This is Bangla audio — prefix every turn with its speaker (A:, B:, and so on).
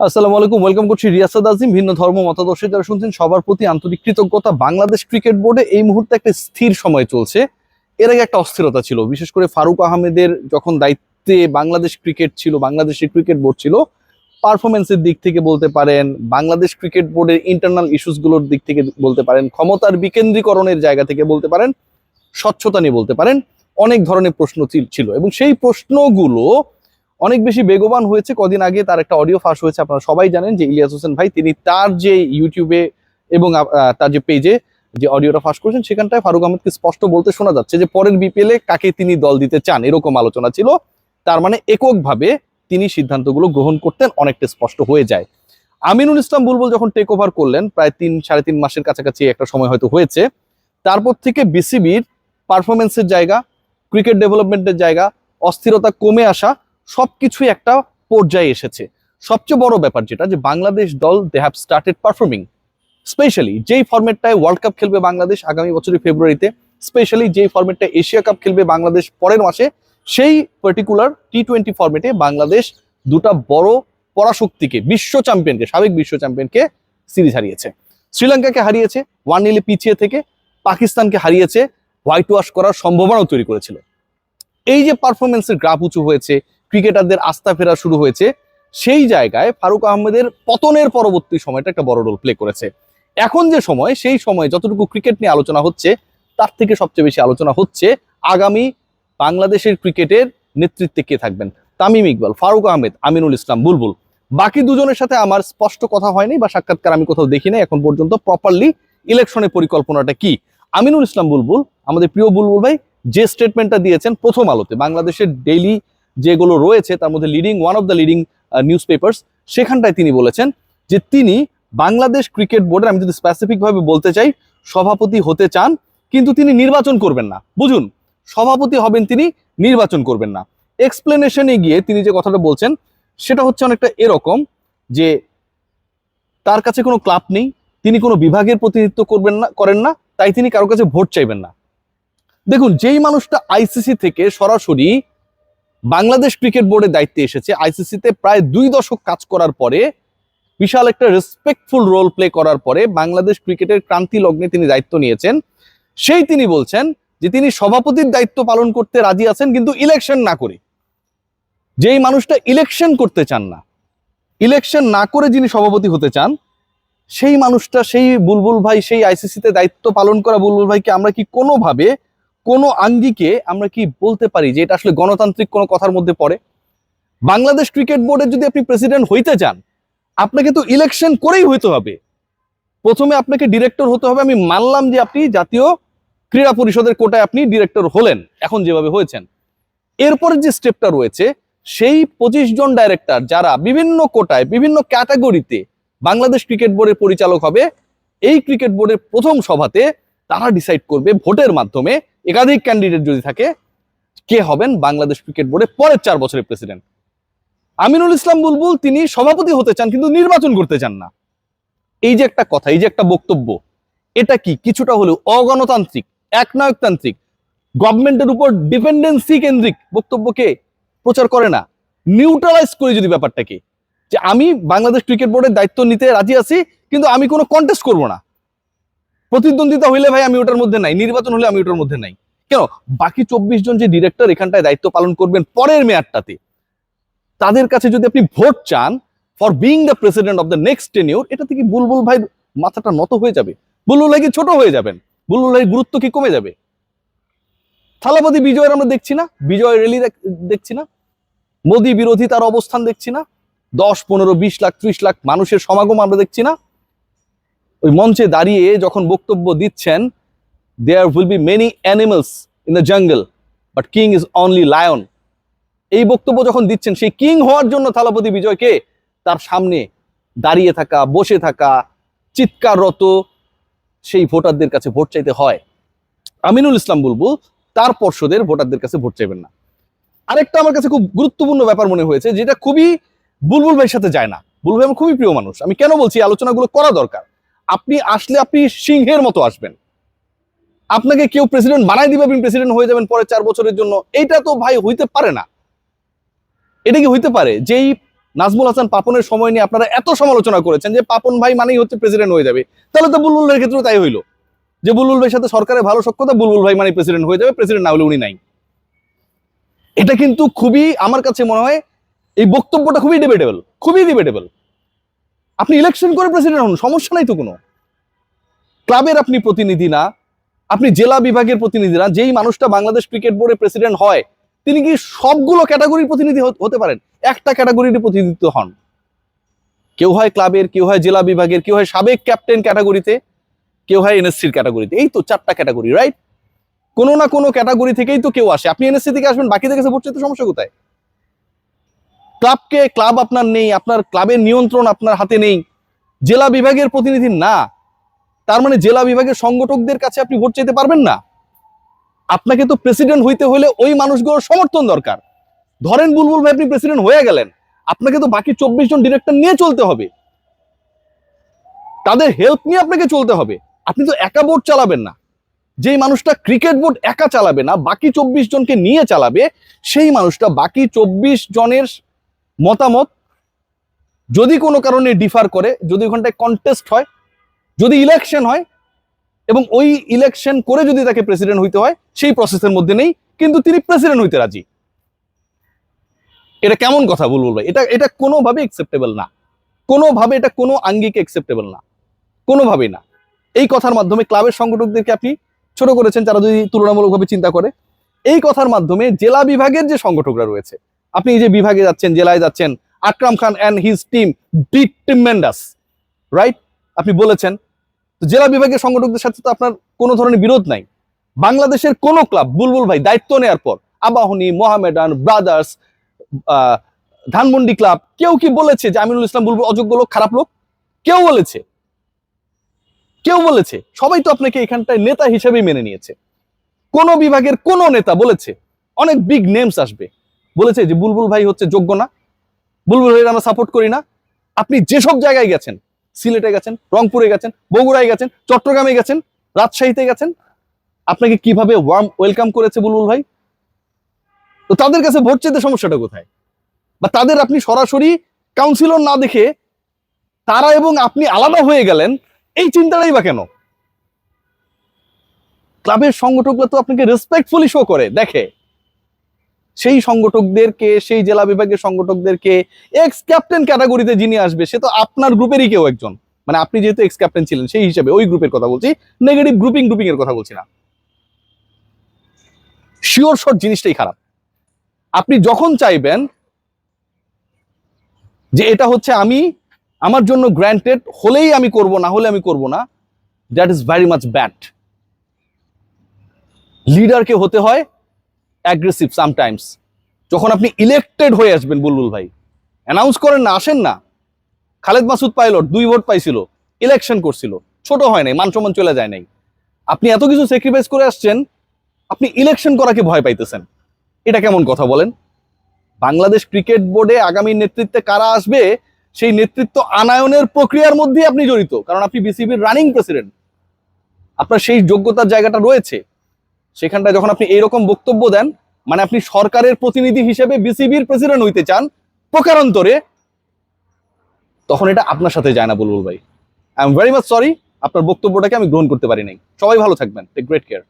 A: আসসালামু আলাইকুম ওয়েলকাম করছি রিয়াসাদ আজিম। ভিন্ন ধর্ম মতাদর্শে যারা শুনছেন সবার প্রতি আন্তরিক কৃতজ্ঞতা। বাংলাদেশ ক্রিকেট বোর্ডে এই মুহূর্তে একটা স্থির সময় চলছে। এর আগে একটা অস্থিরতা ছিল, বিশেষ করে ফারুক আহমেদের যখন দায়িত্বে বাংলাদেশ ক্রিকেট ছিল, বাংলাদেশের ক্রিকেট বোর্ড ছিল পারফরমেন্সের দিক থেকে বলতে পারেন, বাংলাদেশ ক্রিকেট বোর্ডের ইন্টারনাল ইস্যুসগুলোর দিক থেকে বলতে পারেন, ক্ষমতার বিকেন্দ্রীকরণের জায়গা থেকে বলতে পারেন, স্বচ্ছতা নিয়ে বলতে পারেন, অনেক ধরনের প্রশ্ন ছিল- ছিল। এবং সেই প্রশ্নগুলো অনেক বেশি বেগবান হয়েছে, কদিন আগে তার একটা অডিও ফাঁস হয়েছে, আপনারা সবাই জানেন যে ইলিয়াস হোসেন ভাই, তিনি তার যে ইউটিউবে এবং তার যে পেজে যে অডিওটা ফাঁস করেছেন, সেখানটায় ফারুক আহমেদকে স্পষ্ট বলতে শোনা যাচ্ছে যে পরের বিপিএল এ কাকে তিনি দল দিতে চান, এরকম আলোচনা ছিল। তার মানে এককভাবে তিনি সিদ্ধান্তগুলো গ্রহণ করতেন, অনেকটা স্পষ্ট হয়ে যায়। আমিনুল ইসলাম বুলবুল যখন টেক ওভার করলেন, প্রায় তিন, সাড়ে তিন মাসের কাছাকাছি একটা সময় হয়তো হয়েছে, তারপর থেকে বিসিবির পারফরমেন্সের জায়গা ক্রিকেট ডেভেলপমেন্টের জায়গা, অস্থিরতা কমে আসা সবকিছুই একটা পর্যায়ে এসেছে। সবচেয়ে বড় ব্যাপার যেটা যে বাংলাদেশ দল they have started performing specially যেই ফর্মেটটায় ওয়ার্ল্ড কাপ খেলবে বাংলাদেশ আগামী বছরের ফেব্রুয়ারিতে স্পেশালি যেই ফর্মেটটা এশিয়া কাপ খেলবে বাংলাদেশ পরের মাসে, সেই পার্টিকুলার টি টোয়েন্টি ফরম্যাটে বাংলাদেশ দুটা বড় পরাশক্তিকে, বিশ্ব চ্যাম্পিয়নকে সাবেক বিশ্ব চ্যাম্পিয়নকে সিরিজ হারিয়েছে। শ্রীলঙ্কাকে হারিয়েছে ওয়ান নিলে পিছিয়ে থেকে পাকিস্তানকে হারিয়েছে হোয়াইট ওয়াশ করার সম্ভাবনাও তৈরি করেছিল। এই যে পারফরমেন্সের গ্রাফ উঁচু হয়েছে ক্রিকেটারদের আস্থা ফেরা শুরু হয়েছে। সেই জায়গায় ফারুক আহমেদের পতনের পরবর্তী সময়টা একটা বড় রোল প্লে করেছে। এখন যে সময়, সেই সময় যতটুকু ক্রিকেট নিয়ে আলোচনা হচ্ছে, তার থেকে সবচেয়ে বেশি আলোচনা হচ্ছে আগামী বাংলাদেশের ক্রিকেটের নেতৃত্বে কে থাকবেন? তামিম ইকবাল, ফারুক আহমেদ, আমিনুল ইসলাম, বুলবুল। বাকি দুজনের সাথে আমার স্পষ্ট কথা হয়নি বা সাক্ষাৎকার আমি কোথাও দেখি নাই। এখন পর্যন্ত প্রপারলি ইলেকশনের পরিকল্পনাটা কি? আমিনুল ইসলাম, বুলবুল, আমাদের প্রিয় বুলবুল ভাই যে স্টেটমেন্টটা দিয়েছেন প্রথম আলোতে, বাংলাদেশের ডেইলি যেগুলো রয়েছে, তার মধ্যে leading one of the leading newspapers সেখানটায় তিনি বলেছেন যে তিনি বাংলাদেশ ক্রিকেট বোর্ডের আমি যদি স্পেসিফিক ভাবে বলতে চাই, সভাপতি হতে চান, কিন্তু তিনি নির্বাচন করবেন না। বুঝুন, সভাপতি হবেন তিনি, নির্বাচন করবেন না। এক্সপ্লেনেশনে গিয়ে তিনি যে কথাটা বলছেন, সেটা হচ্ছে অনেকটা এরকম যে তার কাছে কোনো ক্লাব নেই, তিনি কোনো বিভাগের প্রতিনিধিত্ব করবেন না, করেন না, তাই তিনি কারও কাছে ভোট চাইবেন না। দেখুন, যেই মানুষটা আইসিসি থেকে সরাসরি বাংলাদেশ ক্রিকেট বোর্ডের দায়িত্বে এসেছে। আইসিসিতে প্রায় দুই দশক কাজ করার পরে, বিশাল একটা রেসপেক্টফুল রোল প্লে করার পরে বাংলাদেশ ক্রিকেটের ক্রান্তি লগ্নে তিনি দায়িত্ব নিয়েছেন। সেই তিনি বলছেন যে তিনি সভাপতির দায়িত্ব পালন করতে রাজি আছেন, কিন্তু ইলেকশন না করে। যেই মানুষটা ইলেকশন করতে চান না ইলেকশন না করে যিনি সভাপতি হতে চান, সেই মানুষটা, সেই বুলবুল ভাই, সেই আইসিসিতে দায়িত্ব পালন করা বুলবুল ভাইকে আমরা কি কোনোভাবে কোনো আঙ্গিকে আমরা কি বলতে পারি যে এটা আসলে গণতান্ত্রিক কোনো কথার মধ্যে পড়ে? বাংলাদেশ ক্রিকেট বোর্ডের যদি আপনি প্রেসিডেন্ট হইতে চান, আপনাকে তো ইলেকশন করেই হইতে হবে। প্রথমে আপনাকে ডিরেক্টর হতে হবে। আমি মানলাম যে আপনি জাতীয় ক্রীড়া পরিষদের কোটায় আপনি ডিরেক্টর হলেন, এখন যেভাবে হয়েছেন। এরপরে যে স্টেপটা রয়েছে, সেই পঁচিশ জন ডাইরেক্টর যারা বিভিন্ন কোটায়, বিভিন্ন ক্যাটাগরিতে বাংলাদেশ ক্রিকেট বোর্ডের পরিচালক হবে, এই ক্রিকেট বোর্ডের প্রথম সভাতে তারা ডিসাইড করবে ভোটের মাধ্যমে একাধিক ক্যান্ডিডেট যদি থাকে, কে হবেন বাংলাদেশ ক্রিকেট বোর্ডের পরের চার বছরের প্রেসিডেন্ট আমিনুল ইসলাম বুলবুল, তিনি সভাপতি হতে চান কিন্তু নির্বাচন করতে চান না। এই যে একটা কথা, এই যে একটা বক্তব্য, এটা কি? কিছুটা হলেও অগণতান্ত্রিক, একনায়কতান্ত্রিক গভর্নমেন্টের উপর ডিপেন্ডেন্সি কেন্দ্রিক বক্তব্যকে প্রচার করে না? নিউট্রালাইজ করে যদি ব্যাপারটাকে, যে আমি বাংলাদেশ ক্রিকেট বোর্ডের দায়িত্ব নিতে রাজি আছি, কিন্তু আমি কোনো কন্টেস্ট করব না। প্রতিদ্বন্দ্বিতা হইলে ভাই আমি ওটার মধ্যে নাই, নির্বাচন হলে আমি ওটার মধ্যে নাই। কেন? বাকি চব্বিশ জন যে ডিরেক্টর এখানটায় দায়িত্ব পালন করবেন পরের মেয়াদটাতে, তাদের কাছে যদি আপনি ভোট চান for being the president of the next tenure এটা থেকে বুলবুল ভাই মাথাটা নত হয়ে যাবে। বুলবুল ভাই কি ছোট হয়ে যাবেন? বুলবুল ভাই গুরুত্ব কি কমে যাবে? থালাপতি বিজয়ের আমরা দেখছি না, বিজয় রেলি দেখছি না, মোদী বিরোধী তার অবস্থান দেখছি না, দশ, পনেরো, বিশ লাখ, ত্রিশ লাখ মানুষের সমাগম আমরা দেখছি না। ওই মঞ্চে দাঁড়িয়ে যখন বক্তব্য দিচ্ছেন there will be many animals in the jungle but king is only lion এই বক্তব্য যখন দিচ্ছেন, সেই কিং হওয়ার জন্য থালাপতি বিজয়কে তার সামনে দাঁড়িয়ে থাকা, বসে থাকা চিৎকাররত সেই ভোটারদের কাছে ভোট চাইতে হয়। আমিনুল ইসলাম বুলবুল, তার পর্ষদের ভোটারদের কাছে ভোট চাইবেন না। আরেকটা আমার কাছে খুব গুরুত্বপূর্ণ ব্যাপার মনে হয়েছে, যেটা খুবই বুলবুল ভাইয়ের সাথে যায় না। বুলবুল ভাই আমার খুবই প্রিয় মানুষ। আমি কেন বলছি আলোচনাগুলো করা দরকার। আপনি আসলে আপনি সিংহের মতো আসবেন। আপনাকে কেউ প্রেসিডেন্ট বানাই দিবে, আপনি প্রেসিডেন্ট হয়ে যাবেন পরে চার বছরের জন্য। এইটা তো ভাই হইতে পারে না। এটা কি হইতে পারে? যেই নাজমুল হাসান পাপনের সময় নিয়ে আপনারা এত সমালোচনা করেছেন যে পাপন ভাই মানেই হচ্ছে প্রেসিডেন্ট হয়ে যাবে। তাহলে তো বুলবুল ভাইয়ের ক্ষেত্রেও তাই হইল। যে বুলবুল ভাইয়ের সাথে সরকারের ভালো সক্ষতা বুলবুল ভাই মানে প্রেসিডেন্ট হয়ে যাবে প্রেসিডেন্ট না হলে উনি নাই। এটা কিন্তু খুবই, আমার কাছে মনে হয়, এই বক্তব্যটা খুবই ডিবেটেবল খুবই ডিবেটেবল আপনি ইলেকশন করে প্রেসিডেন্ট হন, সমস্যা নাই তো কোনো। ক্লাবের আপনি প্রতিনিধি না, আপনি জেলা বিভাগের প্রতিনিধি না, যেই মানুষটা বাংলাদেশ ক্রিকেট বোর্ডের প্রেসিডেন্ট হয়, তিনি কি সবগুলো ক্যাটাগরির প্রতিনিধি হতে- পারেন? একটা ক্যাটাগরির প্রতিনিধিত্ব হন। কেউ হয় ক্লাবের, কেউ হয় জেলা বিভাগের, কেউ হয় সাবেক ক্যাপ্টেন ক্যাটাগরিতে কেউ হয় এনএসসির ক্যাটাগরিতে এই তো চারটা ক্যাটাগরি রাইট কোনো না কোনো ক্যাটাগরি থেকেই তো কেউ আসে। আপনি এনএসসি থেকে আসবেন, বাকিদের কাছে ভোট চাইতে সমস্যা কোথায়? ক্লাবকে ক্লাব আপনার নেই, আপনার ক্লাবের নিয়ন্ত্রণ আপনার হাতে নেই। জেলা বিভাগের প্রতিনিধি না। তার মানে জেলা বিভাগের সংগঠকদের কাছে আপনি ভোট চাইতে পারবেন না। আপনাকে তো প্রেসিডেন্ট হইতে হলে ওই মানুষগুলোর সমর্থন দরকার। ধরেন বুলবুল ভাই, আপনি প্রেসিডেন্ট হয়ে গেলেন। আপনাকে তো বাকি চব্বিশ জন ডিরেক্টর নিয়ে চলতে হবে। তাদের হেল্প নিয়ে আপনাকে চলতে হবে। আপনি তো একা বোর্ড চালাবেন না। যেই মানুষটা ক্রিকেট বোর্ড একা চালাবে না, বাকি চব্বিশ জনকে নিয়ে চালাবে, সেই মানুষটা বাকি চব্বিশ জনের মতামত যদি কোনো কারণে ডিফার করে, যদি ওখানটায় কন্টেস্ট হয়, যদি ইলেকশন হয় এবং ওই ইলেকশন করে যদি তাকে প্রেসিডেন্ট হইতে হয়, সেই প্রসেসের মধ্যে নেই, কিন্তু তিনি প্রেসিডেন্ট হইতে রাজি। এটা কেমন কথা বলব ভাই? এটা এটা কোনোভাবে একসেপ্টেবল না। কোনোভাবে এটা কোনো আঙ্গিকে একসেপ্টেবল না। কোনোভাবেই না। এই কথার মাধ্যমে ক্লাবের সংগঠকদেরকে আপনি ছোট করেছেন তারা যদি তুলনামূলকভাবে চিন্তা করে। এই কথার মাধ্যমে জেলা বিভাগের যে সংগঠকরা রয়েছে আপনি এই যে বিভাগে যাচ্ছেন, জেলায় যাচ্ছেন, Akram Khan and his team tremendous right আপনি বলেছেন, তো জেলা বিভাগের সংগঠকদের সাথে তো আপনার কোনো ধরনের বিরোধ নাই। বাংলাদেশের কোনো ক্লাব, বুলবুল ভাই, দায়িত্ব নেওয়ার পর, আবাহনী, মোহামেডান, ব্রাদার্স ধানমন্ডি ক্লাব, কেউ কি বলেছে যে আমিনুল ইসলাম বুলবুল অযোগ্য লোক, খারাপ লোক? কেউ বলেছে। কেউ বলেছে। সবাই তো আপনাকে এখানটায় নেতা হিসেবেই মেনে নিয়েছে। কোন বিভাগের কোন নেতা বলেছে। অনেক বিগ নেমস আসবে। বলেছে যে বুলবুল ভাই হচ্ছে যোগ্য না। বুলবুল ভাই আমরা সাপোর্ট করি না। আপনি যেসব জায়গায় গেছেন, সিলেটে গেছেন, রংপুরে গেছেন, বগুড়ায় গেছেন, চট্টগ্রামে গেছেন, রাজশাহীতে গেছেন, আপনাকে কীভাবে ওয়ার্ম ওয়েলকাম করেছে বুলবুল ভাই? তো তাদের কাছে ভোট চেতে সমস্যাটা কোথায়? বা তাদের আপনি সরাসরি কাউন্সিলর না দেখে তারা এবং আপনি আলাদা হয়ে গেলেন, এই চিন্তাটাই বা কেন? ক্লাবের সংগঠকরা তো আপনাকে রেসপেক্টফুলি শো করে, দেখে। সেই সংগঠকদেরকে, সেই জেলা বিভাগের সংগঠকদেরকে এক্স ক্যাপ্টেন ক্যাটাগরিতে যিনি আসবে, সে তো আপনার গ্রুপেরই কেউ একজন। মানে আপনি যেহেতু এক্স ক্যাপ্টেন ছিলেন, সেই হিসেবে ওই গ্রুপের কথা বলছি। নেগেটিভ গ্রুপিং গ্রুপিং এর কথা বলছি না। শিওর শট জিনিসটাই খারাপ। আপনি যখন চাইবেন যে এটা হচ্ছে আমি, আমার জন্য গ্র্যান্টেড হলেই আমি করব, না হলে আমি করব না that is very much bad লিডারকে হতে হয় অ্যাগ্রেসিভ সামটাইমস যখন আপনি ইলেক্টেড হয়ে আসবেন বুলবুল ভাই অ্যানাউন্স করেন না, আসেন না। খালেদ মাসুদ পাইলট দুই ভোট পাইছিল ইলেকশন করছিল, ছোট হয় নাই, মান সম্মান চলে যায় নাই। আপনি এত কিছু স্যাক্রিফাইস করে আসছেন, আপনি ইলেকশন করাকে ভয় পাইতেছেন। এটা কেমন কথা বলেন? বাংলাদেশ ক্রিকেট বোর্ডে আগামী নেতৃত্বে কারা আসবে, সেই নেতৃত্ব আনায়নের প্রক্রিয়ার মধ্যে আপনি জড়িত। কারণ আপনি বিসিবির রানিং প্রেসিডেন্ট আপনার সেই যোগ্যতার জায়গাটা রয়েছে। সেখানটায় যখন আপনি এইরকম বক্তব্য দেন মানে আপনি সরকারের প্রতিনিধি হিসেবে বিসিবির প্রেসিডেন্ট হইতে চান প্রকারান্তরে, তখন এটা আপনার সাথে যায় না বুলবুল ভাই। I am very much sorry আপনার বক্তব্যটাকে আমি গ্রহণ করতে পারি নাই। সবাই ভালো থাকবেন। Take great care